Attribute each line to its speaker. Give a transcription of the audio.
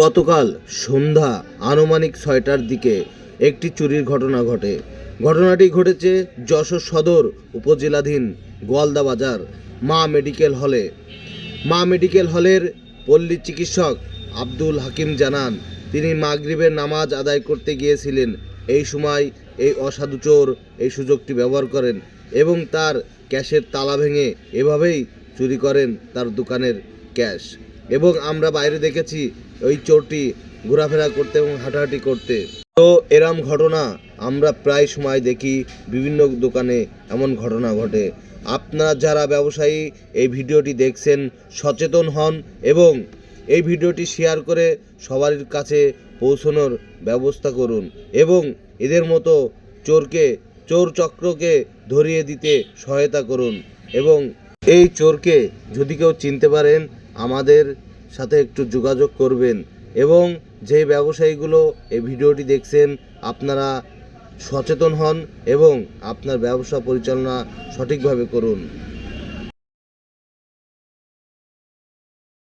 Speaker 1: গতকাল সন্ধ্যা আনুমানিক ছয়টার দিকে একটি চুরির ঘটনা ঘটে। ঘটনাটি ঘটেছে যশোর সদর উপজেলাধীন গোয়ালদা বাজার, মা মেডিকেল হলে। মা মেডিকেল হলের পল্লী চিকিৎসক আব্দুল হাকিম জানান, তিনি মাগরিবের নামাজ আদায় করতে গিয়েছিলেন। এই সময় এই অসাধু চোর এই সুযোগটি ব্যবহার করেন এবং তার ক্যাশের তালা ভেঙে এভাবেই চুরি করেন তার দোকানের ক্যাশ। এবং আমরা বাইরে দেখেছি ওই চোরটি ঘোরাফেরা করতে এবং হাঁটাহাঁটি করতে। তো এরম ঘটনা আমরা প্রায় সময় দেখি বিভিন্ন দোকানে এমন ঘটনা ঘটে। আপনারা যারা ব্যবসায়ী, এই ভিডিওটি দেখছেন সচেতন হন এবং এই ভিডিওটি শেয়ার করে সবার কাছে পৌঁছানোর ব্যবস্থা করুন এবং এদের মতো চোরকে, চোর চক্রকে ধরিয়ে দিতে সহায়তা করুন এবং এই চোরকে যদি কেউ চিনতে পারেন আমাদের সাথে একটু যোগাযোগ করবেন এবং যে ব্যবসায়ীগুলো এই ভিডিওটি দেখছেন, আপনারা সচেতন হন এবং আপনার ব্যবসা পরিচালনা সঠিকভাবে করুন।